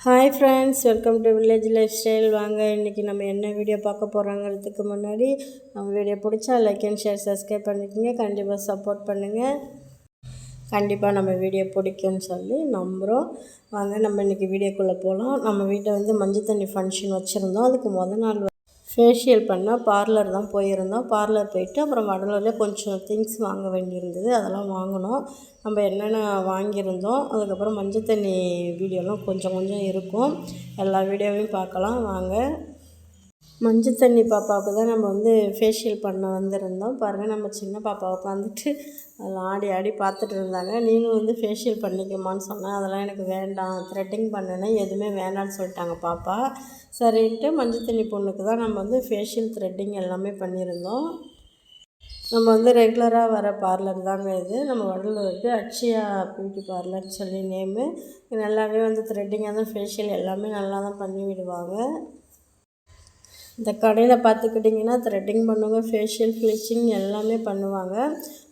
Hi friends welcome to village lifestyle வாங்க இன்றைக்கி நம்ம என்ன வீடியோ பார்க்க போகிறோங்கிறதுக்கு முன்னாடி நம்ம வீடியோ பிடிச்சா லைக் அண்ட் ஷேர் சப்ஸ்கிரைப் பண்ணிக்கோங்க. கண்டிப்பாக சப்போர்ட் பண்ணுங்கள் கண்டிப்பாக நம்ம வீடியோ பிடிக்கும்னு சொல்லி நம்புகிறோம் வாங்க நம்ம இன்றைக்கி வீடியோக்குள்ளே போகலாம் நம்ம வீட்டை வந்து மஞ்சள் தண்ணி ஃபங்க்ஷன் வச்சுருந்தோம். அதுக்கு முத நாள் ஃபேஷியல் பண்ணால் பார்லர் தான் போயிருந்தோம். பார்லர் போயிட்டு அப்புறம் வடலூரில் கொஞ்சம் திங்ஸ் வாங்க வேண்டியிருந்தது. அதெல்லாம் வாங்கினோம். நம்ம என்னென்ன வாங்கியிருந்தோம் அதுக்கப்புறம் மஞ்சள் தண்ணி வீடியோலாம் கொஞ்சம் கொஞ்சம் இருக்கும். எல்லா வீடியோவையும் பார்க்கலாம். வாங்க. மஞ்சள் தண்ணி பாப்பாவுக்கு தான் நம்ம வந்து ஃபேஷியல் பண்ண வந்திருந்தோம். பாருங்கள் நம்ம சின்ன பாப்பா உட்காந்துட்டு அதில் ஆடி ஆடி பார்த்துட்டு இருந்தாங்க. நீங்களும் வந்து ஃபேஷியல் பண்ணிக்கமான்னு சொன்னேன். அதெல்லாம் எனக்கு வேண்டாம் த்ரெட்டிங் பண்ணினேன். எதுவுமே வேண்டாம்னு சொல்லிட்டாங்க பாப்பா. சரின்ட்டு மஞ்சள் தண்ணி பொண்ணுக்கு தான் நம்ம வந்து ஃபேஷியல் த்ரெட்டிங் எல்லாமே பண்ணியிருந்தோம். நம்ம வந்து ரெகுலராக வர பார்லர் தாங்க இது. நம்ம வடலூருக்கு அக்ஷயா பியூட்டி பார்லர்னு சொல்லி நேமு நல்லாவே வந்து த்ரெட்டிங்காக தான் ஃபேஷியல் எல்லாமே நல்லா தான் பண்ணி விடுவாங்க இந்த கடையில் பார்த்துக்கிட்டிங்கன்னா த்ரெட்டிங் பண்ணுவாங்க ஃபேஷியல் ஃபிளிச்சிங் எல்லாமே பண்ணுவாங்க.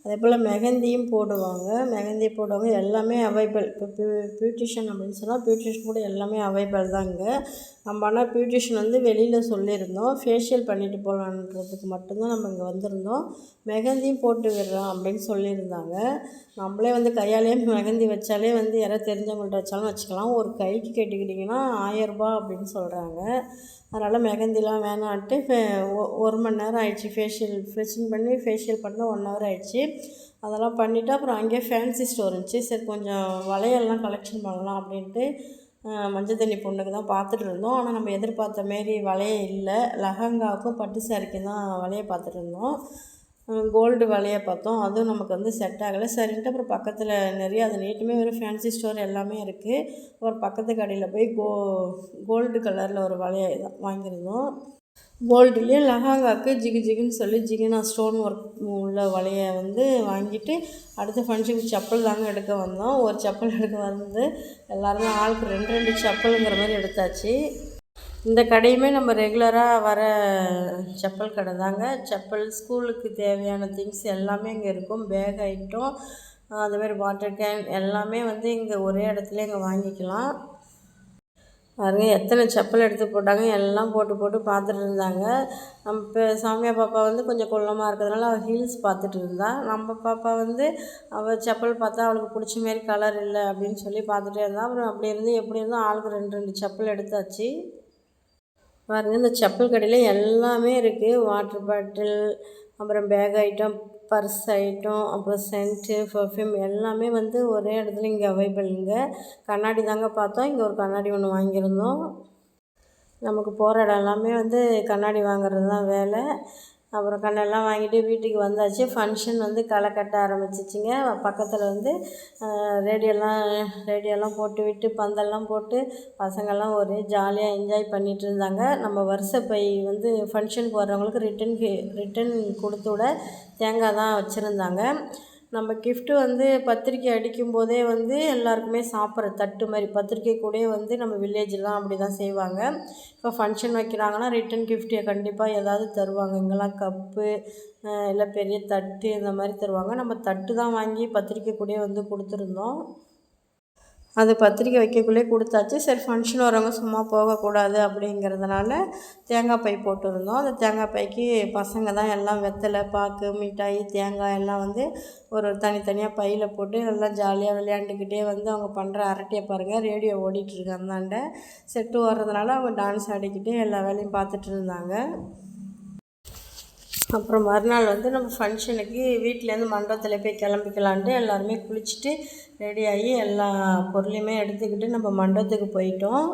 அதே போல் மெஹந்தியும் போடுவாங்க. மெஹந்தி போடுவாங்க. எல்லாமே அவைபிள் இப்போ பியூ பியூட்டிஷியன் அப்படின்னு சொன்னால் பியூட்டிஷியன் கூட எல்லாமே அவைபிள் தான் இங்கே. நம்ம ஆனால் பியூட்டிஷியன் வந்து வெளியில் சொல்லியிருந்தோம். ஃபேஷியல் பண்ணிட்டு போகலான்றதுக்கு மட்டும்தான் நம்ம இங்கே வந்திருந்தோம். மெஹந்தியும் போட்டு விடுறோம் அப்படின்னு சொல்லியிருந்தாங்க. நம்மளே வந்து கையாலேயே மெஹந்தி வச்சாலே வந்து யாராவது தெரிஞ்சவங்கள்ட்ட வச்சாலும் வச்சுக்கலாம். ஒரு கைக்கு கேட்டுக்கிட்டிங்கன்னா ஆயரூபா அப்படின்னு சொல்கிறாங்க அதனால் மெகந்திலாம் வேணான்ட்டு ஒரு மணி நேரம் ஆயிடுச்சு. ஃபேஷியல் ஃப்ரெஷிங் பண்ணி ஃபேஷியல் பண்ண ஒன் ஹவர் ஆயிடுச்சு. அதெல்லாம் பண்ணிவிட்டு அப்புறம் அங்கேயே ஃபேன்சி ஸ்டோர் இருந்துச்சு. சரி கொஞ்சம் வளையல்லாம் கலெக்ஷன் பண்ணலாம் அப்படின்ட்டு மஞ்சள் தண்ணி பொண்ணுக்கு தான் பார்த்துட்டு இருந்தோம். ஆனால் நம்ம எதிர்பார்த்த மாரி வளைய இல்லை. லெஹங்காவுக்கும் பட்டு சாரிக்கும் தான் வளைய பார்த்துட்டு இருந்தோம். கோல்டு வளைய பார்த்தோம். அதுவும் நமக்கு வந்து செட் ஆகலை. சரின்ட்டு அப்புறம் பக்கத்தில் நிறைய அது நீட்டுமே வெறும் ஃபேன்சி ஸ்டோர் எல்லாமே இருக்குது ஒரு பக்கத்து கடையில் போய் கோ கோல்டு கலரில் ஒரு வளைய வாங்கியிருந்தோம். கோல்டுலேயே லெஹாங்காவுக்கு ஜிகு ஜிகுன்னு சொல்லி ஜிகினா ஸ்டோன் ஒர்க் உள்ள வலையை வந்து வாங்கிட்டு அடுத்த ஃபங்க்ஷனுக்கு செப்பல் தாங்க எடுக்க வந்தோம். ஒரு செப்பல் எடுக்க வந்து எல்லாருமே ஆளுக்கு ரெண்டு ரெண்டு செப்பலுங்கிற மாதிரி எடுத்தாச்சு. இந்த கடையுமே நம்ம ரெகுலராக வர செப்பல் கடை தாங்க. செப்பல் ஸ்கூலுக்கு தேவையான திங்ஸ் எல்லாமே இங்கே இருக்கும். பேக் ஐட்டம் அதுமாதிரி வாட்டர் கேன் எல்லாமே வந்து இங்கே ஒரே இடத்துல இங்கே வாங்கிக்கலாம். பாருங்க எத்தனை செப்பல் எடுத்து போட்டாங்க எல்லாம் போட்டு போட்டு பார்த்துட்டு இருந்தாங்க. நம்ம இப்போ சாமியா பாப்பா வந்து கொஞ்சம் குள்ளமாக இருக்கிறதுனால அவள் ஹீல்ஸ் பார்த்துட்டு இருந்தா. நம்ம பாப்பா வந்து அவள் செப்பல் பார்த்தா அவளுக்கு பிடிச்ச மாரி கலர் இல்லை அப்படின்னு சொல்லி பார்த்துட்டே இருந்தா. அப்புறம் அப்படி இருந்து எப்படி இருந்தோ ஆளுக்கு ரெண்டு ரெண்டு செப்பல் எடுத்தாச்சு. பாருங்கள் இந்த செப்பல் கடையில் எல்லாமே இருக்குது வாட்டர் பாட்டில் அப்புறம் பேக் ஐட்டம் பர்ஸ் ஐட்டம் அப்புறம் சென்ட்டு பர்ஃப்யூம் எல்லாமே வந்து ஒரே இடத்துல இங்கே அவைபிள் இங்கே. கண்ணாடி தாங்க பார்த்தோம். இங்கே ஒரு கண்ணாடி ஒன்று வாங்கியிருந்தோம். நமக்கு போகிற இடம் எல்லாமே வந்து கண்ணாடி வாங்குறது தான் வேலை. அப்புறம் கண்ணெல்லாம் வாங்கிட்டு வீட்டுக்கு வந்தாச்சு. ஃபங்க்ஷன் வந்து களை கட்ட ஆரம்பிச்சிச்சிங்க. பக்கத்தில் வந்து ரேடியோலாம் ரேடியோலாம் போட்டு விட்டு பந்தல்லாம் போட்டு பசங்கள்லாம் ஒரே ஜாலியாக என்ஜாய் பண்ணிகிட்டு இருந்தாங்க. நம்ம வருஷ பை வந்து ஃபங்க்ஷன் போடுறவங்களுக்கு ரிட்டன் ரிட்டன் கொடுத்து விட தேங்காய் தான் வச்சுருந்தாங்க. நம்ம கிஃப்ட்டு வந்து பத்திரிக்கை அடிக்கும் போதே வந்து எல்லாருக்குமே சாப்பிட்ற தட்டு மாதிரி பத்திரிக்கை கூட வந்து நம்ம வில்லேஜ்லாம் அப்படி தான் செய்வாங்க. இப்போ ஃபங்க்ஷன் வைக்கிறாங்கன்னா ரிட்டன் கிஃப்ட்டு கண்டிப்பாக ஏதாவது தருவாங்க. இங்கெல்லாம் கப்பு இல்லை பெரிய தட்டு இந்த மாதிரி தருவாங்க. நம்ம தட்டு தான் வாங்கி பத்திரிக்கை கூட வந்து கொடுத்துருந்தோம். அது பத்திரிக்கை வைக்கக்குள்ளே கொடுத்தாச்சு. சரி ஃபங்க்ஷன் வரவங்க சும்மா போகக்கூடாது அப்படிங்கிறதுனால தேங்காய் பை போட்டிருந்தோம். அந்த தேங்காய் பைக்கு பசங்க தான் எல்லாம் வெத்தலை பாக்கு மிட்டாய் தேங்காய் எல்லாம் வந்து ஒரு தனித்தனியாக பையில் போட்டு எல்லாம் ஜாலியாக விளையாண்டுக்கிட்டே வந்து அவங்க பண்ணுற அரட்டையை பாருங்கள் ரேடியோ ஓடிட்டுருக்கு அந்தாண்ட. செட்டு வர்றதுனால அவங்க டான்ஸ் ஆடிக்கிட்டே எல்லா வேலையும் பார்த்துட்டு இருந்தாங்க. அப்புறம் மறுநாள் வந்து நம்ம ஃபங்க்ஷனுக்கு வீட்டிலேருந்து மண்டபத்தில் போய் கிளம்பிக்கலான்ட்டு எல்லாருமே குளிச்சுட்டு ரெடியாகி எல்லா பொருளையுமே எடுத்துக்கிட்டு நம்ம மண்டபத்துக்கு போயிட்டோம்.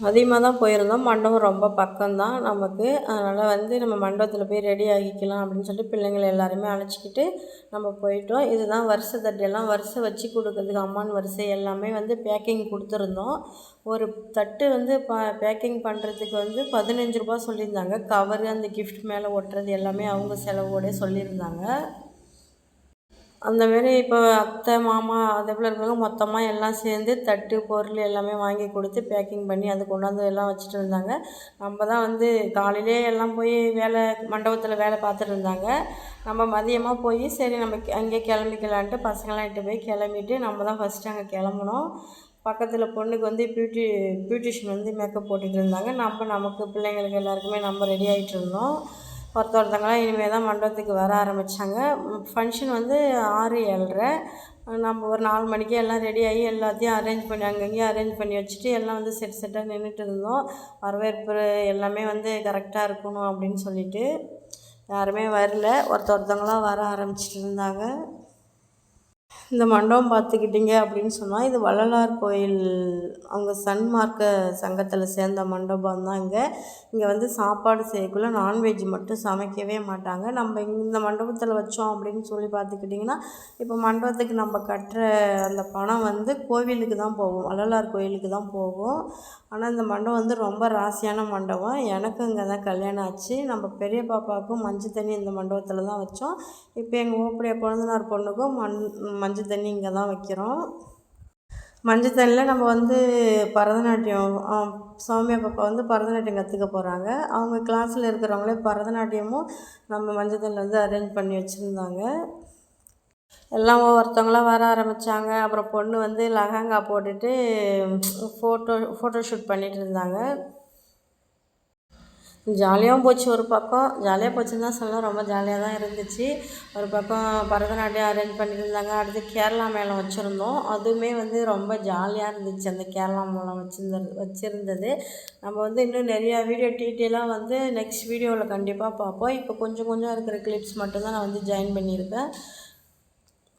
அதிகமாக தான் போயிருந்தோம். மண்டபம் ரொம்ப பக்கம்தான் நமக்கு. அதனால் வந்து நம்ம மண்டபத்தில் போய் ரெடி ஆகிக்கலாம் அப்படின்னு சொல்லிட்டு பிள்ளைங்களை எல்லாருமே அழைச்சிக்கிட்டு நம்ம போயிட்டோம். இதுதான் வருஷ தட்டெல்லாம் வருஷம் வச்சு கொடுக்குறதுக்கு அம்மான் வரிசை எல்லாமே வந்து பேக்கிங் கொடுத்துருந்தோம். ஒரு தட்டு வந்து ப பேக்கிங் பண்ணுறதுக்கு வந்து பதினஞ்சு ரூபா சொல்லியிருந்தாங்க. கவரு அந்த கிஃப்ட் மேலே ஒட்டுறது எல்லாமே அவங்க செலவோடய சொல்லியிருந்தாங்க. அந்தமாரி இப்போ அத்தை மாமா அதே போல் இருக்கிறவங்க மொத்தமாக எல்லாம் சேர்ந்து தட்டு பொருள் எல்லாமே வாங்கி கொடுத்து பேக்கிங் பண்ணி அது கொண்டாந்து எல்லாம் வச்சுட்டு இருந்தாங்க. நம்ம தான் வந்து காலையிலே எல்லாம் போய் வேலை மண்டபத்தில் வேலை பார்த்துட்டு இருந்தாங்க. நம்ம மதியமாக போய் சரி நம்ம அங்கேயே கிளம்பிக்கலான்ட்டு பசங்களாம் இட்டு போய் கிளம்பிட்டு நம்ம தான் ஃபஸ்ட்டு அங்கே கிளம்புனோம். பக்கத்தில் பொண்ணுக்கு வந்து பியூட்டி பியூட்டிஷியன் வந்து மேக்கப் போட்டுட்டு இருந்தாங்க. நம்ம நமக்கு பிள்ளைங்களுக்கு எல்லாருக்குமே நம்ம ரெடி ஆகிட்டு இருந்தோம். ஒருத்த ஒருத்தங்களாம் இனிமேல் தான் மண்டபத்துக்கு வர ஆரம்பித்தாங்க ஃபங்க்ஷன் வந்து ஆறு ஏழரை. நம்ம ஒரு நாலு மணிக்கே எல்லாம் ரெடி ஆகி எல்லாத்தையும் அரேஞ்ச் பண்ணி அங்கங்கேயும் அரேஞ்ச் பண்ணி வச்சுட்டு எல்லாம் வந்து செட் செட்டாக நின்றுட்டு இருந்தோம். வரவேற்பு எல்லாமே வந்து கரெக்டாக இருக்கணும் அப்படின்னு சொல்லிட்டு யாருமே வரல. ஒருத்த ஒருத்தவங்களாம் வர ஆரம்பிச்சிட்டு இருந்தாங்க. இந்த மண்டபம் பார்த்துக்கிட்டிங்க அப்படின்னு சொன்னால் இது வள்ளலார் கோயில் அவங்க சன்மார்க்க சங்கத்தில் சேர்ந்த மண்டபம் தான் இங்கே. இங்கே வந்து சாப்பாடு செய்யக்குள்ளே நான்வெஜ் மட்டும் சமைக்கவே மாட்டாங்க. நம்ம இந்த மண்டபத்தில் வச்சோம் அப்படின்னு சொல்லி பார்த்துக்கிட்டிங்கன்னா இப்போ மண்டபத்துக்கு நம்ம கட்டுற அந்த பணம் வந்து கோவிலுக்கு தான் போகும். வள்ளலார் கோயிலுக்கு தான் போகும். ஆனால் இந்த மண்டபம் வந்து ரொம்ப ராசியான மண்டபம். எனக்கும் இங்கே தான் கல்யாணம் ஆச்சு. நம்ம பெரிய பாப்பாவுக்கும் மஞ்சள் தண்ணி இந்த மண்டபத்தில் தான் வச்சோம். இப்போ எங்கள் ஓப்படைய பிறந்தனார் பொண்ணுக்கும் மண் மஞ்சள் தண்ணி இங்கே தான் வைக்கிறோம். மஞ்சள் தண்ணியில் நம்ம வந்து பரதநாட்டியம் சௌமியா பாப்பா வந்து பரதநாட்டியம் கற்றுக்க போகிறாங்க அவங்க கிளாஸில் இருக்கிறவங்களே பரதநாட்டியமும் நம்ம மஞ்சள் தண்ணியில் வந்து அரேஞ்ச் பண்ணி வச்சுருந்தாங்க. எல்லாம் ஒவ்வொருத்தவங்களாம் வர ஆரம்பித்தாங்க அப்புறம் பொண்ணு வந்து லெஹங்கா போட்டுட்டு ஃபோட்டோ ஃபோட்டோ ஷூட் பண்ணிகிட்டு இருந்தாங்க. ஜாலியாகவும் போச்சு ஒரு பக்கம். ஜாலியாக போச்சுன்னு தான் சொல்லலாம் ரொம்ப ஜாலியாக தான் இருந்துச்சு. ஒரு பக்கம் பரதநாட்டியம் அரேஞ்ச் பண்ணியிருந்தாங்க அடுத்து கேரளா மேளம் வச்சுருந்தோம். அதுவுமே வந்து ரொம்ப ஜாலியாக இருந்துச்சு. அந்த கேரளா மேளம் வச்சுருந்தது வச்சுருந்தது. நம்ம வந்து இன்னும் நிறையா வீடியோ டீட்டெயிலாக வந்து நெக்ஸ்ட் வீடியோவில் கண்டிப்பாக பார்ப்போம். இப்போ கொஞ்சம் கொஞ்சம் இருக்கிற கிளிப்ஸ் மட்டும்தான் நான் வந்து ஜாயின் பண்ணியிருக்கேன்.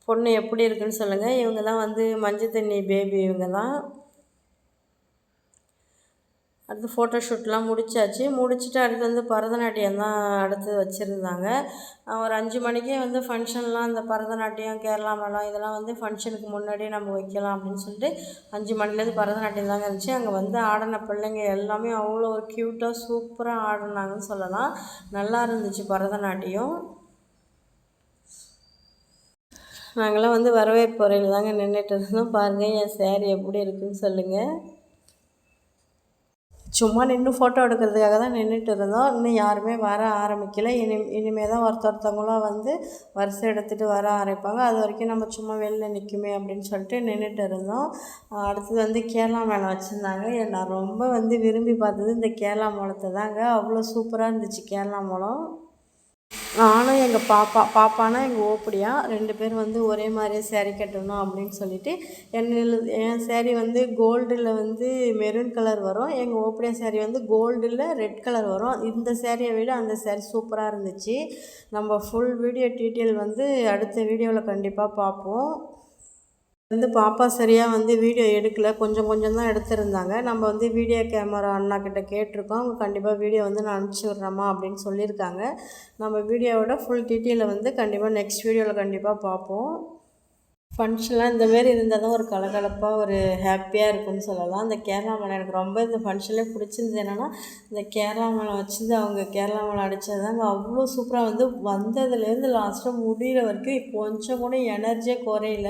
பொண்ணு எப்படி இருக்குன்னு சொல்லுங்கள் இவங்க தான் வந்து மஞ்சள் தண்ணி பேபி இவங்க தான் அடுத்து ஃபோட்டோ ஷூட்லாம் முடிச்சாச்சு. முடிச்சுட்டு அடுத்து வந்து பரதநாட்டியம் தான் அடுத்து வச்சுருந்தாங்க. ஒரு அஞ்சு மணிக்கே வந்து ஃபங்க்ஷன்லாம் இந்த பரதநாட்டியம் கேரளா மேளம் இதெல்லாம் வந்து ஃபங்க்ஷனுக்கு முன்னாடியே நம்ம வைக்கலாம் அப்படின்னு சொல்லிட்டு அஞ்சு மணிலேருந்து பரதநாட்டியம் தாங்க இருந்துச்சு. அங்கே வந்து ஆடின பிள்ளைங்க எல்லாமே அவ்வளோ ஒரு க்யூட்டாக சூப்பராக ஆடினாங்கன்னு சொல்லலாம். நல்லா இருந்துச்சு பரதநாட்டியம். நாங்களாம் வந்து வரவேற்பு உரையில் தாங்க நின்றுட்டு இருந்தோம். பாருங்கள் என் சேரீ எப்படி இருக்குன்னு சொல்லுங்கள் சும்மா நின்று ஃபோட்டோ எடுக்கிறதுக்காக தான் நின்றுட்டு இருந்தோம். இன்னும் யாருமே வர ஆரம்பிக்கல. இனி இனிமேல் தான் ஒருத்த ஒருத்தவங்களாம் வந்து வரிசை எடுத்துகிட்டு வர ஆரம்பிப்பாங்க. அது வரைக்கும் நம்ம சும்மா வெளில நிற்குமே அப்படின்னு சொல்லிட்டு நின்றுட்டு இருந்தோம். அடுத்தது வந்து கேரளா மேளம் வச்சுருந்தாங்க. நான் ரொம்ப வந்து விரும்பி பார்த்தது இந்த கேரளா மேளத்தை தாங்க. அவ்வளோ சூப்பராக இருந்துச்சு கேரளா மேளம் நானும் எங்கள் பாப்பா பாப்பானா எங்கள் ஓப்படியா ரெண்டு பேரும் வந்து ஒரே மாதிரியே சேரீ கட்டணும் அப்படின்னு சொல்லிட்டு என்னில் என் சேரீ வந்து கோல்டில் வந்து மெரூன் கலர் வரும். எங்கள் ஓப்படியா சேரீ வந்து கோல்டில் ரெட் கலர் வரும். இந்த சேரீயை விட அந்த சேரீ சூப்பராக இருந்துச்சு. நம்ம ஃபுல் வீடியோ டீட்டெயில் வந்து அடுத்த வீடியோவில் கண்டிப்பாக பார்ப்போம் வந்து பாப்பா சரியாக வந்து வீடியோ எடுக்கலை. கொஞ்சம் கொஞ்சம் தான் எடுத்திருந்தாங்க. நம்ம வந்து வீடியோ கேமரா அண்ணா கிட்ட கேட்டிருக்கோம். அவங்க கண்டிப்பாக வீடியோ வந்து நான் அனுப்பிச்சி விட்றேம்மா அப்படின்னு சொல்லியிருக்காங்க. நம்ம வீடியோவோட ஃபுல் டீட்டெயிலை வந்து கண்டிப்பாக நெக்ஸ்ட் வீடியோவில் கண்டிப்பாக பார்ப்போம் ஃபங்க்ஷன்லாம் இந்தமாரி இருந்தால் தான் ஒரு கலகலப்பாக ஒரு ஹாப்பியாக இருக்கும்னு சொல்லலாம். இந்த கேரளா மலை எனக்கு ரொம்ப இந்த ஃபங்க்ஷன்லேயே பிடிச்சிருந்தது என்னென்னா இந்த கேரளா மலை வச்சுருந்து அவங்க கேரளா மலை அடித்ததுதாங்க அவ்வளோ சூப்பராக வந்து வந்ததுலேருந்து லாஸ்ட்டாக முடிகிற வரைக்கும் கொஞ்சம் கூட எனர்ஜியே குறையில.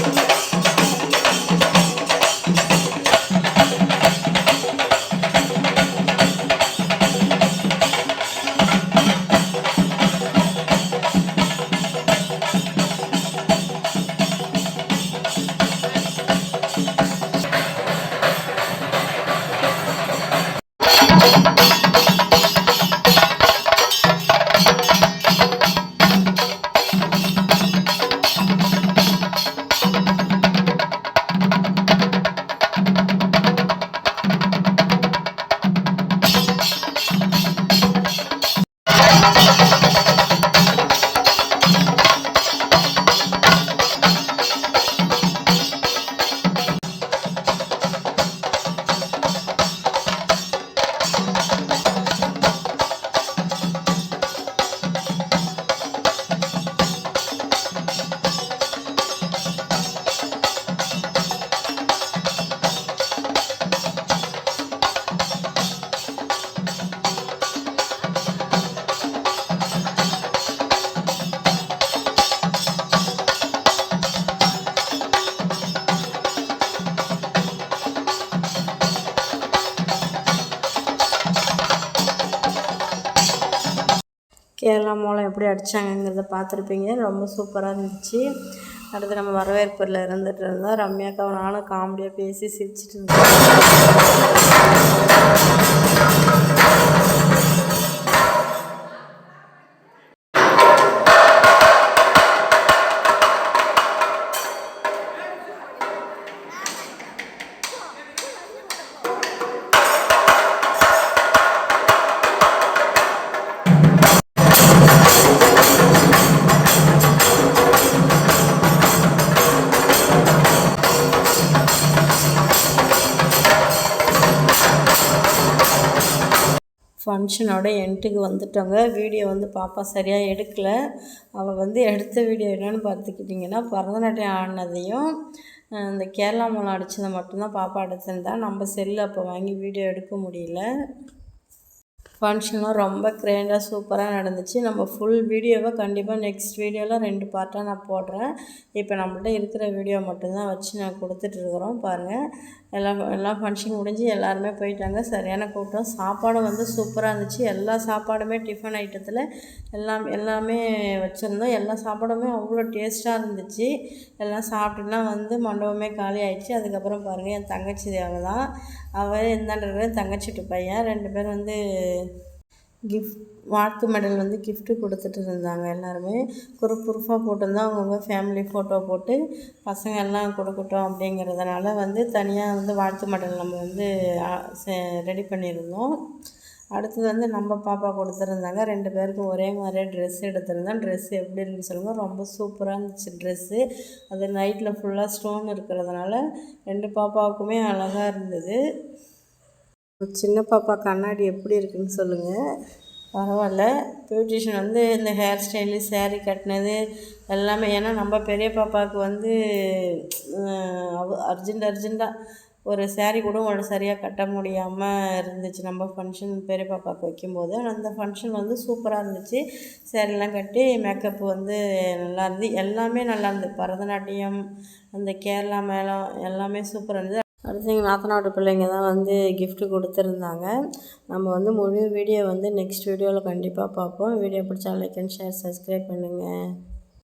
கேரளா மோளம் எப்படி அடித்தாங்கங்கிறத பார்த்துருப்பீங்க. ரொம்ப சூப்பராக இருந்துச்சு. அடுத்து நம்ம வரவேற்பில் இருந்துட்டு இருந்தோம். ரம்யாக்காவும் நானும் காமெடியாக பேசி சிரிச்சிட்டு இருந்தோம். ஃபங்க்ஷனோட எண்டுக்கு வந்துட்டோங்க வீடியோ வந்து பாப்பா சரியாக எடுக்கலை. அவள் வந்து எடுத்த வீடியோ என்னென்னு பார்த்துக்கிட்டிங்கன்னா பரதநாட்டியம் ஆடினதையும் இந்த கேரளா மூலம் அடித்ததை மட்டும்தான் பாப்பா எடுத்திருந்தா நம்ம செல்லு அப்போ வாங்கி வீடியோ எடுக்க முடியல. ஃபங்க்ஷனும் ரொம்ப கிராண்டாக சூப்பராக நடந்துச்சு. நம்ம ஃபுல் வீடியோவை கண்டிப்பாக நெக்ஸ்ட் வீடியோவில் ரெண்டு பார்ட்டாக நான் போடுறேன். இப்போ நம்மள்ட்ட இருக்கிற வீடியோ மட்டும்தான் வச்சு நான் கொடுத்துட்ருக்குறோம் பாருங்கள் எல்லாம் எல்லாம் ஃபங்க்ஷன் முடிஞ்சு எல்லாருமே போயிட்டாங்க. சரியான கூட்டம். சாப்பாடும் வந்து சூப்பராக இருந்துச்சு. எல்லா சாப்பாடுமே டிஃபன் ஐட்டத்தில் எல்லாம் எல்லாமே வச்சுருந்தோம். எல்லா சாப்பாடுமே அவ்வளோ டேஸ்ட்டாக இருந்துச்சு. எல்லாம் சாப்பிட்டுலாம் வந்து மண்டபமே காலி ஆயிடுச்சு. அதுக்கப்புறம் பாருங்கள் என் தங்கச்சி அவள் தான் அவள் இந்தாண்ட தங்கச்சிட்டு பையன். ரெண்டு பேரும் வந்து கிஃப்ட் வாழ்த்து மெடல் வந்து கிஃப்ட்டு கொடுத்துட்டு இருந்தாங்க எல்லாருமே. குரூப் குரூப்பாக போட்டிருந்தா அவங்கவுங்க ஃபேமிலி ஃபோட்டோ போட்டு பசங்க எல்லாம் கொடுக்கட்டும் அப்படிங்கிறதுனால வந்து தனியாக வந்து வாழ்த்து மெடல் நம்ம வந்து ரெடி பண்ணியிருந்தோம். அடுத்தது வந்து நம்ம பாப்பா கொடுத்துருந்தாங்க. ரெண்டு பேருக்கும் ஒரே மாதிரியே ட்ரெஸ் எடுத்திருந்தோம். ட்ரெஸ் எப்படி இருக்குன்னு சொல்லுங்கள் ரொம்ப சூப்பராக இருந்துச்சு ட்ரெஸ்ஸு அது நைட்டில் ஃபுல்லாக ஸ்டோன் இருக்கிறதுனால ரெண்டு பாப்பாவுக்குமே அழகாக இருந்தது. சின்ன பாப்பா கண்ணாடி எப்படி இருக்குன்னு சொல்லுங்கள் பரவாயில்ல. பியூட்டிஷியன் வந்து இந்த ஹேர் ஸ்டைலு சேரீ கட்டினது எல்லாமே ஏன்னா நம்ம பெரிய பாப்பாவுக்கு வந்து அர்ஜென்ட் அர்ஜெண்ட்டாக ஒரு சேரீ கூட ஒன்று சரியாக கட்ட முடியாமல் இருந்துச்சு. நம்ம ஃபங்க்ஷன் பெரிய பாப்பாவுக்கு வைக்கும்போது ஆனால் அந்த ஃபங்க்ஷன் வந்து சூப்பராக இருந்துச்சு. சேரீலாம் கட்டி மேக்கப் வந்து நல்லா இருந்து எல்லாமே நல்லா இருந்தது பரதநாட்டியம் அந்த கேரளா மேளம் எல்லாமே சூப்பராக இருந்தது அடுத்து எங்கள் நாத்தனாவோட பிள்ளைங்க தான் வந்து கிஃப்ட் கொடுத்துருந்தாங்க. நம்ம வந்து முழு வீடியோ வந்து நெக்ஸ்ட் வீடியோவில் கண்டிப்பாக பார்ப்போம். வீடியோ பிடிச்சா லைக் அண்ட் ஷேர் சப்ஸ்கிரைப் பண்ணுங்கள்